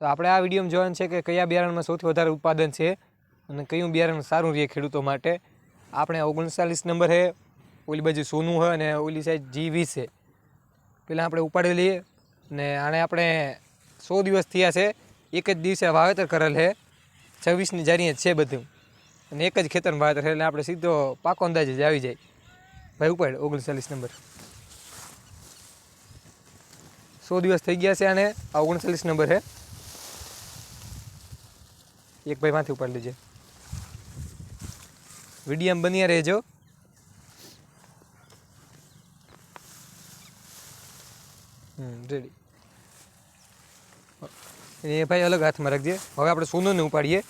તો આપણે આ વિડીયોમાં જોવાનું છે કે કયા બિયારણમાં સૌથી વધારે ઉત્પાદન છે અને કયું બિયારણ સારું રહે ખેડૂતો માટે. આપણે ઓગણચાલીસ નંબર છે ઓલી બાજુ સોનું હોય અને ઓલી સાઈડ જી વીસ છે. પહેલાં આપણે ઉપાડી લઈએ ને આને આપણે સો દિવસ થયા છે, એક જ દિવસે વાવેતર કરેલ છે છવ્વીસની જારીએ છે બધું. અને એક જ ખેતરમાં વાવેતર છે એટલે આપણે સીધો પાકો અંદાજે જ આવી જાય. ભાઈ ઉપાડ ઓગણચાલીસ નંબર. સો દિવસ થઈ ગયા છે આને, આ ઓગણચાલીસ નંબર છે એક ભાઈ માંથી ઉપાડી લેજે. વિડીયમ બન્યા રહેજો. રેડી એ ભાઈ અલગ હાથમાં રાખજે. હવે આપણે સોનોને ઉપાડીએ.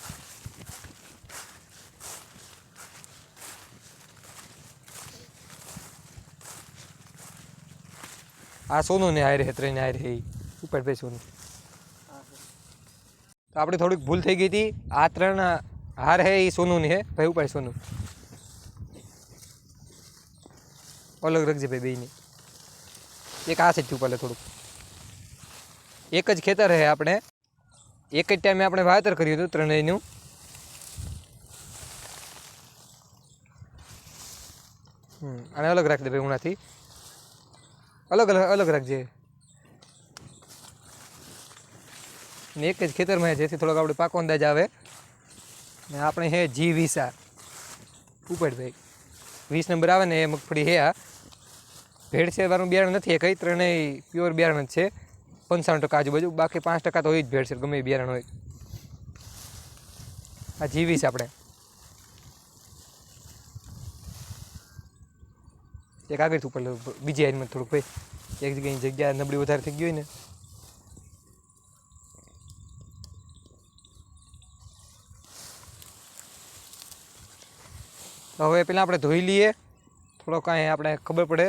આ સોનું ને હારે ત્રણ હારે ઉપાડ ભાઈ સોનું. તો આપણે થોડીક ભૂલ થઈ ગઈ હતી. આ ત્રણ હાર હે એ સોનું ની હે? ભાઈ ઉપાય સોનું. અલગ રાખજે ભાઈ બેયની. એક આ સાઈડથી ઉપર લે થોડુંક. એક જ ખેતર હે આપણે. એક જ ટાઈમે આપણે વાવેતર કર્યું હતું ત્રણેયનું. આને અલગ રાખજે ભાઈ ઉણાથી અલગ અલગ અલગ રાખજે. ને એક જ ખેતરમાં જેથી થોડોક આપણે પાકો અંદાજ આવે. ને આપણે હે જી વીસ ઉપડભાઈ ભાઈ વીસ નંબર આવે ને એ મગફળી હે આ. ભેળસેળવાળું બિયારણ નથી એ કઈ ત્રણેય પ્યોર બિયારણ જ છે. પંચાણું ટકા આજુબાજુ, બાકી પાંચ ટકા તો હોય જ ભેળસેળ ગમે બિયારણ હોય. આ જી વીસ આપણે. એક આગળથી ઉપર બીજી હાઈનમાં થોડુંક ભાઈ એક જગ્યાની જગ્યા નબળી વધારે થઈ ગઈ હોય ને. તો હવે પહેલાં આપણે ધોઈ લઈએ. થોડો કાંઈ આપણે ખબર પડે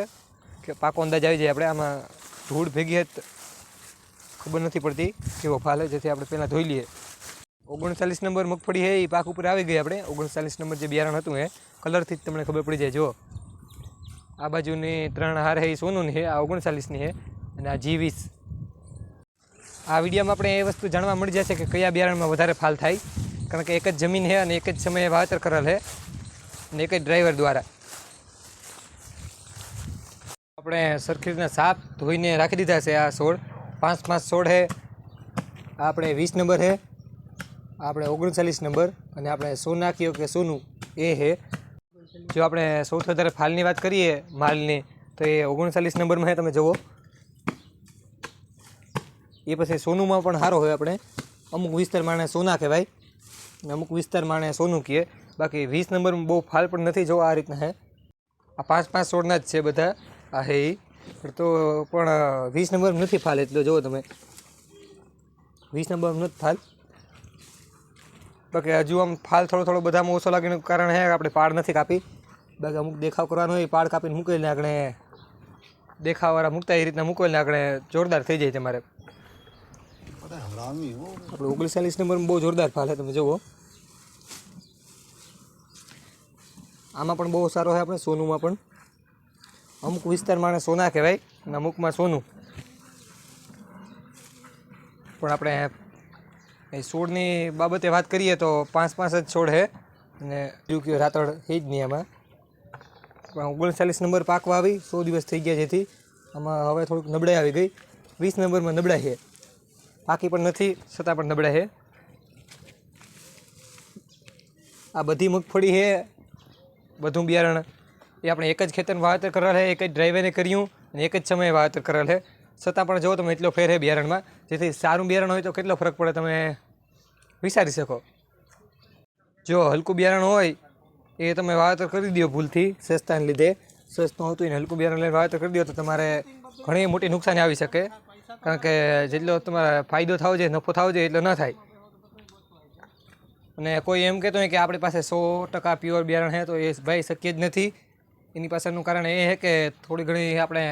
કે પાકો અંદાજ આવી જાય. આપણે આમાં ધૂળ ભેગી ખબર નથી પડતી કેવો ફાલે. જેથી આપણે પહેલાં ધોઈ લઈએ. ઓગણચાલીસ નંબર મગફળી છે એ પાક ઉપર આવી ગઈ આપણે. ઓગણચાલીસ નંબર જે બિયારણ હતું એ, કલરથી જ તમને ખબર પડી જાય. જો આ બાજુની ત્રણ હાર છે એ સોનુની છે આ ઓગણચાલીસની છે અને આ જી વીસ. આ વિડીયોમાં આપણે એ વસ્તુ જાણવા મળી જશે કે કયા બિયારણમાં વધારે ફાલ થાય. કારણ કે એક જ જમીન છે અને એક જ સમયે વાવેતર કરેલ છે અને એક જ ડ્રાઈવર દ્વારા. આપણે સરખી રીતના સાફ ધોઈને રાખી દીધા છે આ સોળ. પાંચ પાંચ સોળ છે આપણે વીસ નંબર છે આપણે ઓગણચાલીસ નંબર અને આપણે સોનાકીઓ કે સોનું એ છે જો આપણે સૌથી વધારે ફાલની વાત કરીએ માલની, તો એ ઓગણચાલીસ નંબરમાં હે, તમે જુઓ. એ પછી સોનુમાં પણ સારો હોય આપણે. અમુક વિસ્તાર માણે સોના કહેવાય. અમુક વિસ્તારમાં માણે સોનું કહીએ બાકી વીસ નંબરમાં બહુ ફાલ પણ નથી જોવા આ રીતના, હે. આ પાંચ પાંચ સોળના જ છે બધા, આ હે. તો, પણ વીસ નંબર નથી ફાલ એટલો જુઓ તમે. વીસ નંબર નથી ફાલ. બાકી હજુ આમ ફાલ થોડો થોડો બધામાં ઓછો લાગીને કારણ હે, આપણે પાડ નથી કાપી. બાકી અમુક દેખાવ કરવાનો હોય પાડ કાપીને મૂકેલને આપણે દેખાવાળા મૂકતા એ રીતના મૂકેલને આપણે જોરદાર થઈ જાય તમારે હરામી હો. આપણે ઓગણચાલીસ નંબરમાં બહુ જોરદાર ફાલે તમે જુઓ. આમાં પણ બહુ સારો છે આપણે સોનુમાં પણ. અમુક વિસ્તારમાં સોના કહેવાય અને અમુકમાં સોનું. પણ આપણે એ છોડની બાબતે વાત કરીએ તો પાંચ પાંચ જ છોડ છે અને બીજું કે રાતળ એ જ નહીં આમાં. પણ ઓગણચાલીસ નંબર પાકવા આવી, સો દિવસ થઈ ગયા જેથી આમાં હવે થોડુંક નબળાઈ આવી ગઈ. વીસ નંબરમાં નબળાઈ છે. પાકી પણ નથી, છતાં પણ નબળા છે. આ બધી મગફળી છે, બધું બિયારણ. એ આપણે એક જ ખેતરમાં વાવેતર કરેલ છે, એક જ ડ્રાઈવરે કર્યું અને એક જ સમયે વાવેતર કરેલ છે. છતાં પણ જો તમે એટલો ફેર છે બિયારણમાં, જેથી સારું બિયારણ હોય તો કેટલો ફરક પડે તમે વિચારી શકો. જો હલકું બિયારણ હોય, એ તમે વાવેતર કરી દો ભૂલથી, સસ્તાને લીધે. સસ્તું હતું એને હલકું બિયારણ લઈને વાવેતર કરી દો તો તમારે ઘણી મોટી નુકસાની આવી શકે. કારણ કે જેટલો તમારે ફાયદો થવો જોઈએ, નફો થવો જોઈએ એટલો ન થાય. અને કોઈ એમ કહેતો હોય કે આપણી પાસે સો ટકા પ્યોર બિયારણ છે, તો એ ભાઈ શક્ય જ નથી. એની પાછળનું કારણ એ છે કે થોડી ઘણી આપણે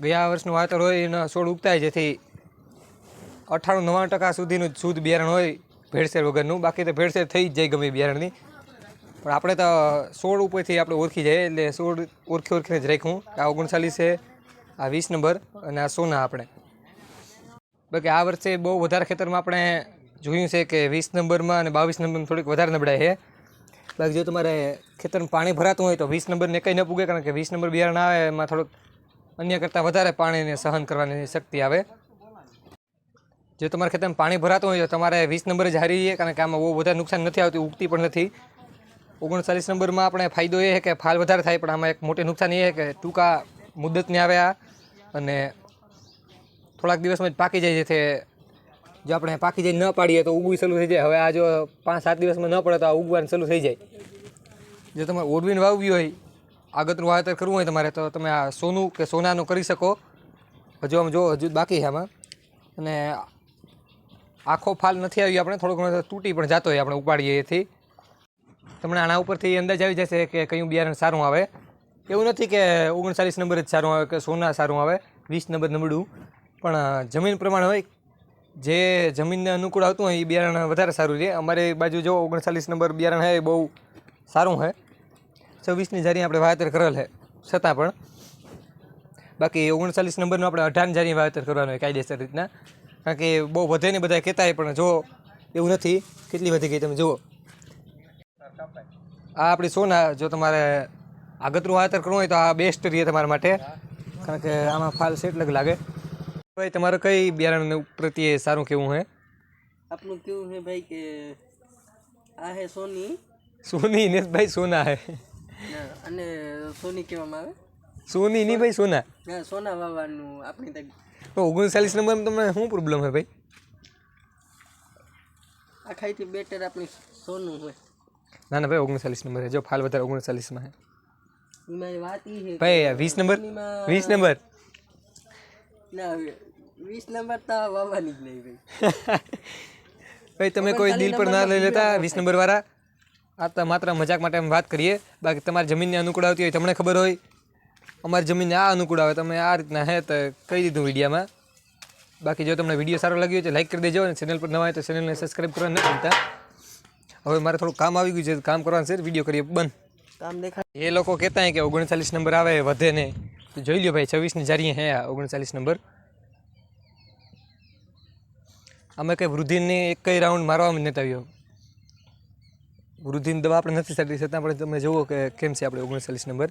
ગયા વર્ષનું વાતર હોય, એના છોડ ઉગતા હોય જેથી અઠ્ઠાણું નવ્વાણું ટકા સુધીનું શુદ્ધ બિયારણ હોય, ભેળસેળ વગરનું. બાકી તો ભેળસેળ થઈ જ જાય ગમે બિયારણની. પણ આપણે તો સોળ ઉપરથી આપણે ઓળખી જાય એટલે સોળ ઓળખી ઓળખીને જ રાખ્યું. આ ઓગણચાલીસ છે, આ વીસ નંબર અને આ સોના આપણે. બાકી આ વર્ષે બહુ વધારે ખેતરમાં આપણે જોયું છે કે વીસ નંબરમાં અને બાવીસ નંબરમાં થોડીક વધારે નબળાઈ છે. બાકી જો તમારે ખેતરમાં પાણી ભરાતું હોય તો વીસ નંબરને કંઈ ન પૂગે કારણ કે વીસ નંબર બિયારણ આવે, એમાં થોડુંક અન્ય કરતાં વધારે પાણીને સહન કરવાની શક્તિ આવે. જો તમારા ખેતરમાં પાણી ભરાતું હોય તો તમારે વીસ નંબર જ હારી કારણ કે આમાં બહુ વધારે નુકસાન નથી આવતું, ઉગતી પણ નથી. ઓગણચાલીસ નંબરમાં આપણે ફાયદો એ છે કે ફાલ વધારે થાય, પણ આમાં એક મોટી નુકસાન એ છે કે ટૂંકા મુદ્દતને આવે આ. અને થોડાક દિવસમાં જ પાકી જાય છે. જો આપણે પાકી જઈને ન પાડીએ તો ઉગવી ચાલુ થઈ જાય. હવે આ જો પાંચ સાત દિવસમાં ન પડે તો આ ઉગવાનું ચાલુ થઈ જાય. જો તમારે ઓરવીને વાવવી હોય આગતનું વાવેતર કરવું હોય તમારે, તો તમે આ સોનું કે સોનાનું કરી શકો. હજુ આમ જો, હજુ બાકી છે આમાં. અને આખો ફાલ નથી આવી આપણે, થોડો ઘણો તૂટી પણ જતો હોય આપણે ઉપાડીએ એથી. તમને આના ઉપરથી અંદાજ આવી જશે કે કયું બિયારણ સારું આવે. એવું નથી કે ઓગણચાલીસ નંબર જ સારું આવે કે સોના સારું આવે. વીસ નંબર નબળું. પણ જમીન પ્રમાણે હોય, જે જમીનને અનુકૂળ આવતું હોય, એ બિયારણ વધારે સારું છે અમારી બાજુ જો ઓગણચાલીસ નંબર બિયારણ છે એ બહુ સારું છે છવ્વીસની જારી આપણે વાવેતર કરેલ છે છતાં પણ. બાકી ઓગણચાલીસ નંબરનું આપણે અઢાર જારી વાવેતર કરવાનું હોય, કાયદેસર રીતના. કારણ કે બહુ વધે ને બધા કહેતા હોય, પણ જો એવું નથી. કેટલી વધી ગઈ તમે જુઓ. આ આપણી સોના, જો તમારે આગતરું વાવેતર કરવું હોય તો આ બેસ્ટ રહે તમારા માટે. કારણ કે આમાં ફાલ સેટ લગ લાગે. ભાઈ તમારે કઈ બિયારણ પ્રત્યે સારું કેવું હે? આપણું કેવું હે ભાઈ કે આ હે સોની? સોની ને ભાઈ સોના હે. અને સોની કહેવામાં આવે? સોની નહીં ભાઈ સોના? ના સોના વાવવાનું આપણી તક. તો ઓગણચાલીસ નંબરમાં તમને શું પ્રોબ્લેમ હે ભાઈ? આખાઈથી બેટર આપણી સોનું હોય. ના ના ભાઈ ઓગણચાલીસ નંબર હે. જો ફાલ વધારે ઓગણચાલીસમાં હે. ભાઈ વીસ નંબર વીસ નંબર. ના વીસ નંબર તો વાવવાની જ નહીં ભાઈ. ભાઈ તમે કોઈ દિલ પર ના લઈ લેતા વીસ નંબર વાળા આ તો માત્ર મજાક માટે અમે વાત કરીએ. બાકી તમારી જમીનને અનુકૂળ આવતી હોય તમને ખબર હોય. અમારી જમીનને આ અનુકૂળ આવે. તમે આ રીતના હે તો કહી દીધું વિડીયામાં. બાકી જો તમને વીડિયો સારો લાગ્યો તો લાઈક કરી દેજો અને ચેનલ પર નવા હોય તો ચેનલને સબસ્ક્રાઈબ કરવા ન ભૂલતા. હવે મારે થોડું કામ આવી ગયું છે. કામ કરવાનું છે. વીડિયો કરીએ. બંધ. કામ દેખાય. એ લોકો કહેતા કે ઓગણચાલીસ નંબર આવે વધે ને તો જોઈ લ્યો ભાઈ, છવ્વીસની જારીએ હે ઓગણચાલીસ નંબર. અમે કંઈ વૃદ્ધિને એક કઈ રાઉન્ડ મારવામાં નથી આવ્યો. વૃદ્ધિની દવા આપણે નથી સાટી છતાં પણ તમે જુઓ કે કેમ છે આપણે ઓગણચાલીસ નંબર.